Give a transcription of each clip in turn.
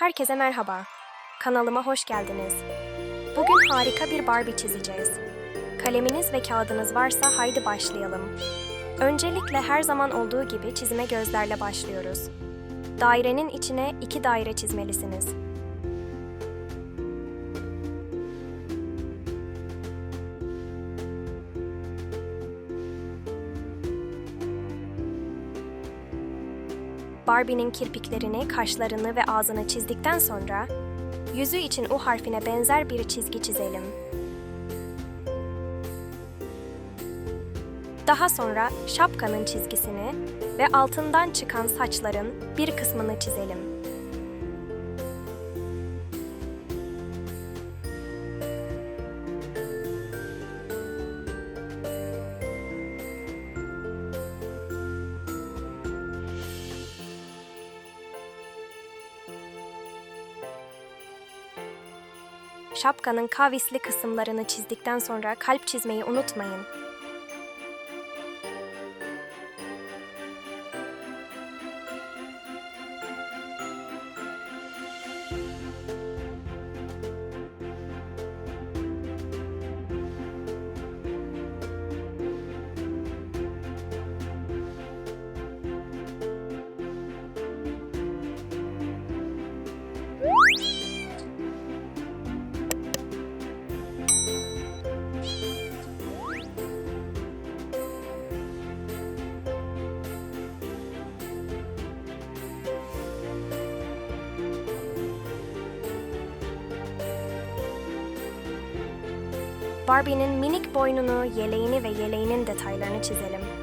Herkese merhaba. Kanalıma hoş geldiniz. Bugün harika bir Barbie çizeceğiz. Kaleminiz ve kağıdınız varsa haydi başlayalım. Öncelikle her zaman olduğu gibi çizime gözlerle başlıyoruz. Dairenin içine iki daire çizmelisiniz. Barbie'nin kirpiklerini, kaşlarını ve ağzını çizdikten sonra yüzü için U harfine benzer bir çizgi çizelim. Daha sonra şapkanın çizgisini ve altından çıkan saçların bir kısmını çizelim. Şapkanın kavisli kısımlarını çizdikten sonra kalp çizmeyi unutmayın. Barbie'nin minik boynunu, yeleğini ve yeleğinin detaylarını çizelim.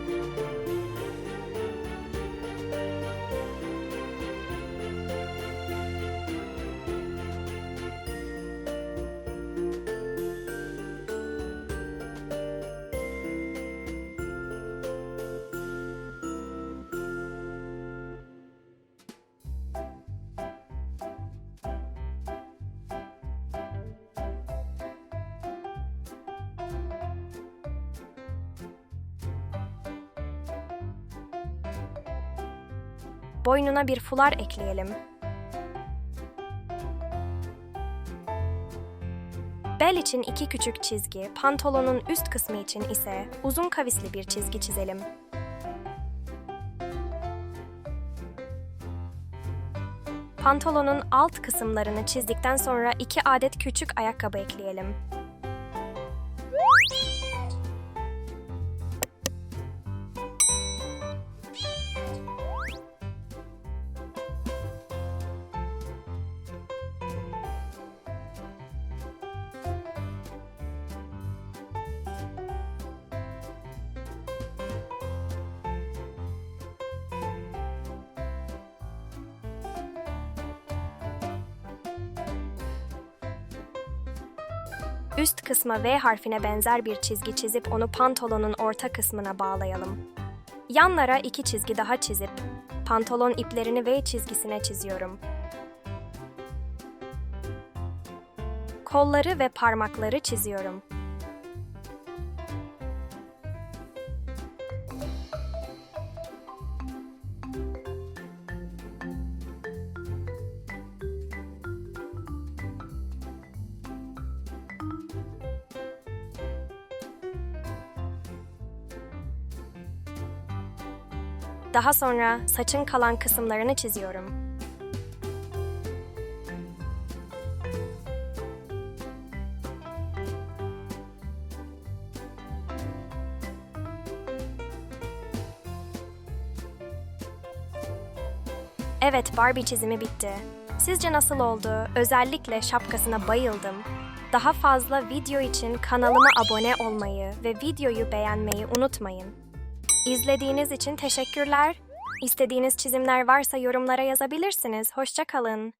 Boynuna bir fular ekleyelim. Bel için iki küçük çizgi, pantolonun üst kısmı için ise uzun kavisli bir çizgi çizelim. Pantolonun alt kısımlarını çizdikten sonra iki adet küçük ayakkabı ekleyelim. Üst kısma V harfine benzer bir çizgi çizip onu pantolonun orta kısmına bağlayalım. Yanlara iki çizgi daha çizip pantolon iplerini V çizgisine çiziyorum. Kolları ve parmakları çiziyorum. Daha sonra saçın kalan kısımlarını çiziyorum. Evet, Barbie çizimi bitti. Sizce nasıl oldu? Özellikle şapkasına bayıldım. Daha fazla video için kanalıma abone olmayı ve videoyu beğenmeyi unutmayın. İzlediğiniz için teşekkürler. İstediğiniz çizimler varsa yorumlara yazabilirsiniz. Hoşça kalın.